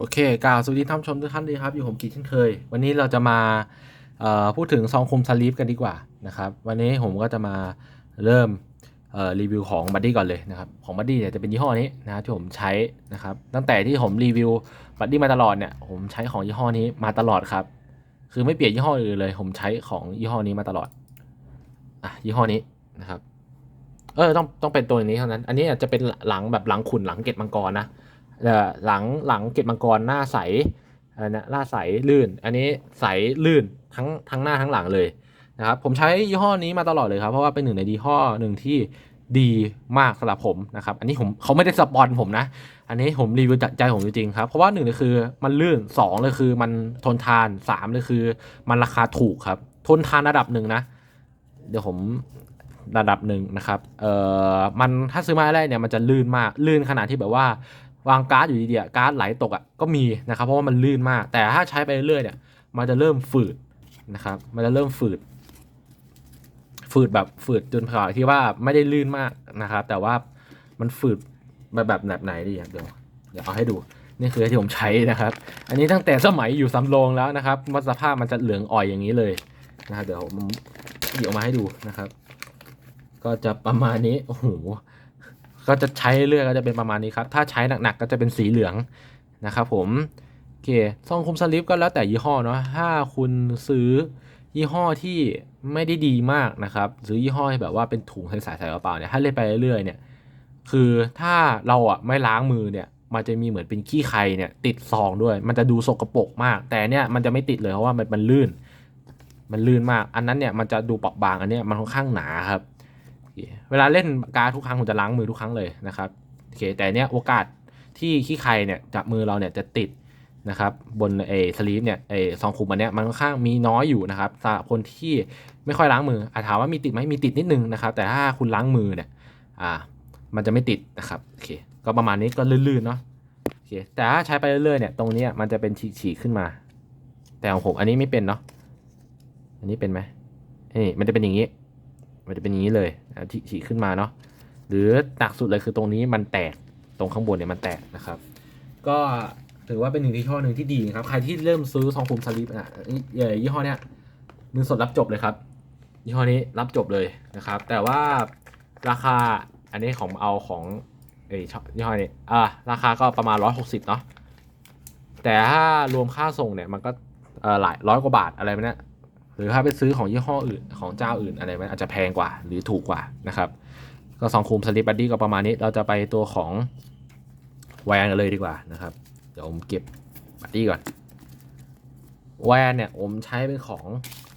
โอเคกล่าวสวัสดีท่านชมทุกท่านดีครับ อยู่ผมกิจเช่นเคย วันนี้เราจะมาพูดถึงซองคุมสลีปกันดีกว่านะครับวันนี้ผมก็จะมาเริ่มรีวิวของบัดดี้ก่อนเลยนะครับของบัดดี้เนี่ยจะเป็นยี่ห้อนี้นะที่ผมใช้นะครับตั้งแต่ที่ผมรีวิวบัดดี้มาตลอดเนี่ยผมใช้ของยี่ห้อนี้มาตลอดครับ คือไม่เปลี่ยนยี่ห้ออื่นเลย ผมใช้ของยี่ห้อนี้มาตลอดอะยี่ห้อนี้นะครับเออต้องต้องเป็นตัวนี้เท่านั้น อันนี้จะเป็นหลังแบบหลังขุนหลังเกล็ดมังกรนะ หลังหลังเกล็ดมังกรหน้าใสอะไรนะหน้าใสลื่น อันนี้ใสลื่นทั้งทั้งหน้าทั้งหลังเลยนะครับผมใช้ยี่ห้อนี้มาตลอดเลยครับ เพราะว่าเป็นหนึ่งในยี่ห้อหนึ่งที่ดีมากสำหรับผมนะครับ อันนี้ผมเขาไม่ได้สปอนผมนะ อันนี้ผมรีวิวจากใจผมจริงๆครับ เพราะว่าหนึ่งเลยคือมันลื่นสองเลยคือมันทนทานสามเลยคือ มันราคาถูกครับ ทนทานระดับหนึ่งนะ เดี๋ยวผมระดับหนึ่งนะครับ เอ่อ มันถ้าซื้อมาแรกเนี่ยมันจะลื่นมาก ลื่นขนาดที่แบบว่า วางการ์ดอยู่ดีๆการ์ดไหลตกอะก็มีนะครับ เพราะว่ามันลื่นมาก แต่ถ้าใช้ไปเรื่อยๆเนี่ย มันจะเริ่มฝืดนะครับ มันจะเริ่มฝืด ฝืดแบบฝืดจนพอที่ว่าไม่ได้ลื่นมากนะครับ แต่ว่ามันฝืดแบบแบบไหนดีเดี๋ยวเดี๋ยวเอาให้ดูนี่คือที่ผมใช้นะครับ อันนี้ตั้งแต่สมัยอยู่สำโรงแล้วนะครับมัสภาพมันจะเหลืองอ่อยอย่างนี้เลยนะครับเดี๋ยวผมเดี๋ยวมาให้ดูนะครับ ก็จะประมาณนี้โอ้โห ก็จะใช้เรื่อยๆก็จะเป็นประมาณนี้ครับ ถ้าใช้หนักๆก็จะเป็นสีเหลืองนะครับผมโอเคซองคุมสลิปก็แล้วแต่ยี่ห้อเนาะถ้าคุณซื้อยี่ห้อที่ไม่ได้ดีมากนะครับซื้อยี่ห้อแบบว่าเป็นถุงใส่ใส่กระเป๋าเนี่ยถ้าเล่นไปเรื่อยๆเนี่ยคือถ้าเราอะไม่ล้างมือเนี่ยมันจะมีเหมือนเป็นขี้ใครเนี่ยติดซองด้วย มันจะดูสกปรกมาก แต่เนี่ยมันจะไม่ติดเลยเพราะว่ามันมันลื่น มันลื่นมาก อันนั้นเนี่ยมันจะดูเปราะบางอันเนี้ยมันค่อนข้างหนาครับ เวลาเล่นการทุกครั้งผมจะล้างมือทุกครั้งเลยนะครับโอเคแต่เนี้ยโอกาสที่ขี้ใครเนี่ยจากมือเราเนี่ยจะติดนะครับบนเอสลีปเนี่ยเอซองคุมอันเนี้ยมันค่อนข้างมีน้อยอยู่นะครับสำหรับคนที่ไม่ค่อยล้างมืออาถามว่ามีติดไหมมีติดนิดนึงนะครับ แต่ถ้าคุณล้างมือเนี่ยอ่ามันจะไม่ติดนะครับโอเคก็ประมาณนี้ก็ลื่นๆเนาะโอเคแต่ถ้าใช้ไปเรื่อยๆเนี่ยตรงเนี้ยมันจะเป็นฉีกๆขึ้นมา แต่ของผมอันนี้ไม่เป็นเนาะอันนี้เป็นไหมนี่มันจะเป็นอย่างนี้ มันจะเป็นอย่างนี้เลยที่ฉีกขึ้นมาเนาะหรือหนักสุดเลยคือตรงนี้มันแตกตรงข้างบนเนี่ยมันแตกนะครับ ก็ถือว่าเป็นหนึ่งยี่ห้อหนึ่งที่ดีครับ ใครที่เริ่มซื้อซองคุมสลิปอะเอ่ยี่ห้อเนี้ยเงินสดรับจบเลยครับ ยี่ห้อนี้รับจบเลยนะครับ แต่ว่าราคาอันนี้ของเอาของเอ้ยยี่ห้อนี้อ่าราคาก็ประมาณ160เนาะแต่ถ้ารวมค่าส่งเนี่ยมันก็เออหลายร้อยกว่าบาทอะไรแบบเนี้ย หรือถ้าไปซื้อของยี่ห้ออื่นของเจ้าอื่นอะไรมันอาจจะแพงกว่าหรือถูกกว่านะครับก็สองคุมสลิปบัดดี้ก็ประมาณนี้ เราจะไปตัวของแวนกันเลยดีกว่านะครับ เดี๋ยวผมเก็บบัดดี้ก่อนแวนเนี่ยผมใช้เป็นของ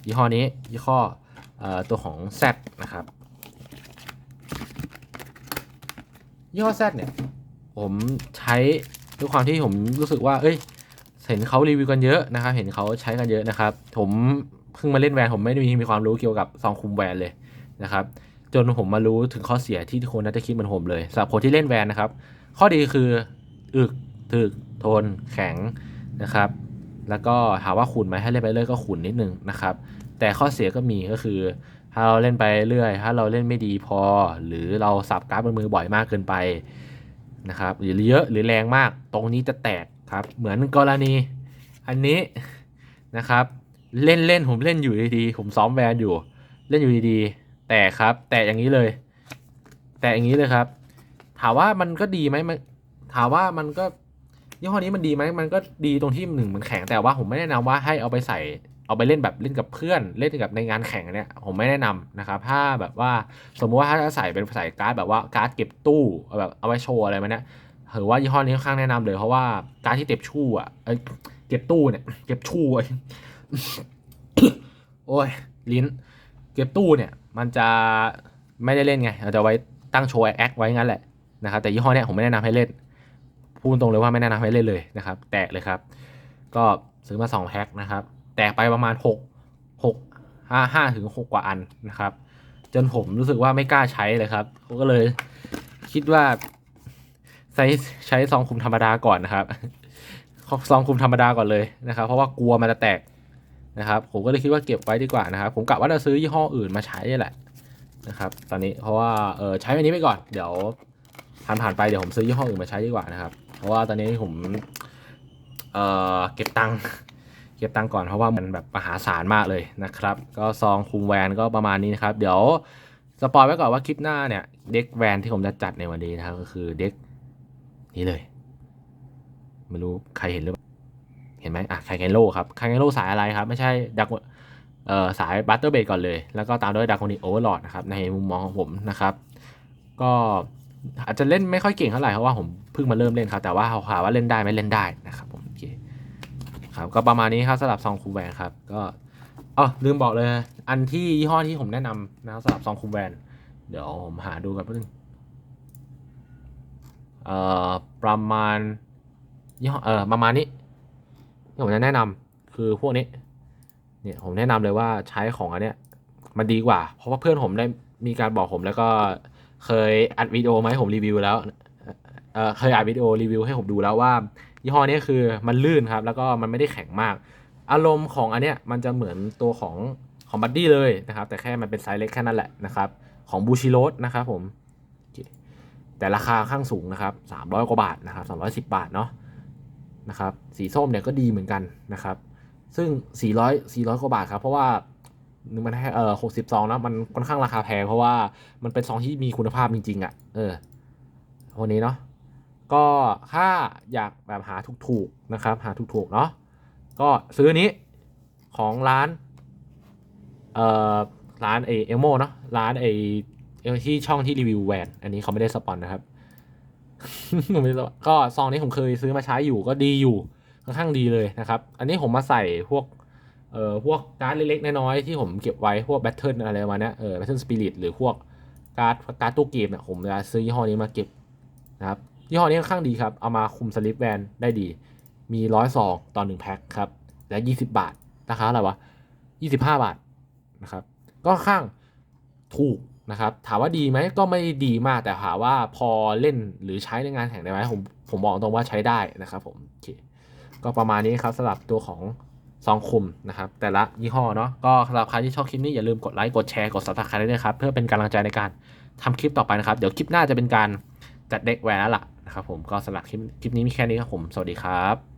ยี่ห้อนี้ยี่ห้ออตัวของ Z นะครับยี่ห้อ Z เนี่ยผมใช้ด้วยความที่ผมรู้สึกว่า เอ้ย เห็นเขารีวิวกันเยอะนะครับ เห็นเขาใช้กันเยอะนะครับ ผม เพิ่งมาเล่นแวนผมไม่ได้มีมีความรู้เกี่ยวกับซองคุมแวนเลยนะครับจนผมมารู้ถึงข้อเสียที่ทุกคนน่าจะคิดเหมือนผมเลยสำหรับคนที่เล่นแวนนะครับ ข้อดีคืออึกถึกทน แข็งนะครับ แล้วก็ถามว่าขุนไหมให้เล่นไปเรื่อยก็ขุนนิดนึงนะครับ แต่ข้อเสียก็มีก็คือ ถ้าเราเล่นไปเรื่อย ถ้าเราเล่นไม่ดีพอ หรือเราสับการ์ดบนมือบ่อยมากเกินไปนะครับหรือเยอะหรือแรงมากตรงนี้จะแตกครับ เหมือนกรณีอันนี้นะครับ เล่นเล่นผมเล่นอยู่ดีๆผมซ้อมแวนอยู่ เล่นอยู่ดีๆ แต่ครับ แต่อย่างนี้เลย แต่อย่างนี้เลยครับ ถามว่ามันก็ดีไหมมันถามว่ามันก็ยี่ห้อนี้มันดีไหมมันก็ดีตรงที่หนึ่งมันแข็งแต่ว่าผมไม่แนะนำว่าให้เอาไปใส่เอาไปเล่นแบบเล่นกับเพื่อนเล่นกับในงานแข่งเนี่ยผมไม่แนะนำนะครับ ถ้าแบบว่าสมมติว่าถ้าจะใส่เป็นใส่การ์ดแบบว่าการ์ดเก็บตู้แบบเอาไว้โชว์อะไรมาเนี่ยถือว่ายี่ห้อนี้ค่อนข้างแนะนำเลยเพราะว่าการ์ดที่เก็บชู่อะเก็บตู้เนี่ยเก็บชู่อะ โอ้ย ลิ้น เก็บตู้เนี่ย มันจะไม่ได้เล่นไงเราจะไว้ตั้งโชว์แอคไว้งั้นแหละนะครับแต่ยี่ห้อเนี้ยผมไม่แนะนำให้เล่น พูดตรงเลยว่าไม่แนะนำให้เล่นเลยนะครับ แตกเลยครับ ก็ซื้อมา2แพ็คนะครับ แตกไปประมาณ 6 6 5 5ถึง6กว่าอันนะครับ จนผมรู้สึกว่าไม่กล้าใช้เลยครับก็เลยคิดว่าใช้ใช้ซองคุมธรรมดาก่อนนะครับซองคุมธรรมดาก่อนเลยนะครับ เพราะว่ากลัวมันจะแตก นะครับผมก็เลยคิดว่าเก็บไว้ดีกว่านะครับ ผมกะว่าจะซื้อยี่ห้ออื่นมาใช้นี่แหละนะครับ ตอนนี้เพราะว่าเออใช้อันนี้ไปก่อน เดี๋ยวผ่านผ่านไปเดี๋ยวผมซื้อยี่ห้ออื่นมาใช้ดีกว่านะครับ เพราะว่าตอนนี้ผมเอ่อเก็บตังค์เก็บตังค์ก่อนเพราะว่ามันแบบมหาศาลมากเลยนะครับ ก็ซองคุมแวนก็ประมาณนี้นะครับ เดี๋ยวสปอยไว้ก่อนว่าคลิปหน้าเนี่ยเด็กแวนที่ผมจะจัดในวันนี้นะครับก็คือเด็กนี้เลย ไม่รู้ใครเห็นหรือเปล่า ไหมอะไคเกนโลครับไคเกนโลสายอะไรครับ ไม่ใช่ดักเอ่อสายบัตเตอร์เบดก่อนเลย แล้วก็ตามด้วยดักโคนิโอเวอร์ลอดนะครับในมุมมองของผมนะครับ ก็อาจจะเล่นไม่ค่อยเก่งเท่าไหร่เพราะว่าผมเพิ่งมาเริ่มเล่นครับแต่ว่าหาว่าเล่นได้ไหมเล่นได้นะครับผมโอเคครับก็ประมาณนี้ครับสำหรับซองคูแวนครับก็อ๋อลืมบอกเลย อันที่ยี่ห้อที่ผมแนะนำนะครับสำหรับซองคูแวนเดี๋ยวผมหาดูกันแป๊บนึงเอ่อประมาณยี่ห้อเอ่อประมาณนี้ ผมจะแนะนำคือพวกนี้เนี่ยผมแนะนำเลยว่าใช้ของอันเนี้ยมันดีกว่า เพราะว่าเพื่อนผมได้มีการบอกผมแล้วก็เคยอัดวิดีโอมาให้ผมรีวิวแล้วเออเคยอัดวิดีโอรีวิวให้ผมดูแล้วว่ายี่ห้อนี้คือมันลื่นครับ แล้วก็มันไม่ได้แข็งมาก อารมณ์ของอันเนี้ยมันจะเหมือนตัวของของบัดดี้เลยนะครับ แต่แค่มันเป็นไซส์เล็กแค่นั้นแหละนะครับ ของบูชิโรสนะครับผมแต่ราคาข้างสูงนะครับ300กว่าบาทนะครับ310 บาทเนาะ นะครับสีส้มเนี่ยก็ดีเหมือนกันนะครับ ซึ่ง 400 400กว่าบาทครับ เพราะว่ามันให้เออ60ซองนะมันค่อนข้างราคาแพงเพราะว่ามันเป็นซองที่มีคุณภาพจริง ๆอะ่ะเออวันนี้เนาะก็ถ้าอยากแบบหาถูกๆนะครับ หาถูกๆเนาะก็ซื้อนี้ของร้านเอ่อร้านเอเอลโมเนาะร้านไอเอที่ช่องที่รีวิวแหวนอันนี้เขาไม่ได้สปอนนะครับ ไม่ได้สปอนก็ซองนี้ผมเคยซื้อมาใช้อยู่ก็ดีอยู่ค่อนข้างดีเลยนะครับ อันนี้ผมมาใส่พวกเอ่อพวกการ์ดเล็กๆน้อยๆที่ผมเก็บไว้พวกแบทเทิลอะไรประมาเนี้ยเออแบทเทิลสปิริตหรือพวกการ์ดการ์ดตู้เกมเนี่ยผมจะซื้อยี่ห้อนี้มาเก็บนะครับยี่ห้อนี้ค่อนข้างดีครับ เอามาคุมสลิปแวนได้ดี มีร้อยซองต่อหนึ่งแพ็คครับและยี่สิบาทราคาอะไรวะยี่สิบห้าบาทนะครับ ก็ค่อนข้างถูก นะครับถามว่าดีไหมก็ไม่ดีมากแต่ถามว่าพอเล่นหรือใช้ในงานแข่งได้ไหมผมผมบอกตรงว่าใช้ได้นะครับผมโอเคก็ประมาณนี้ครับสำหรับตัวของซองคุมนะครับแต่ละยี่ห้อเนาะก็สำหรับใครที่ชอบคลิปนี้อย่าลืมกดไลค์กดแชร์กดซับสไครต์ด้วยนะครับเพื่อเป็นกำลังใจในการทำคลิปต่อไปนะครับ เดี๋ยวคลิปหน้าจะเป็นการจัดเด็กแหวนแล้วล่ะนะครับผมก็สำหรับคลิปคลิปนี้มีแค่นี้ครับผมสวัสดีครับ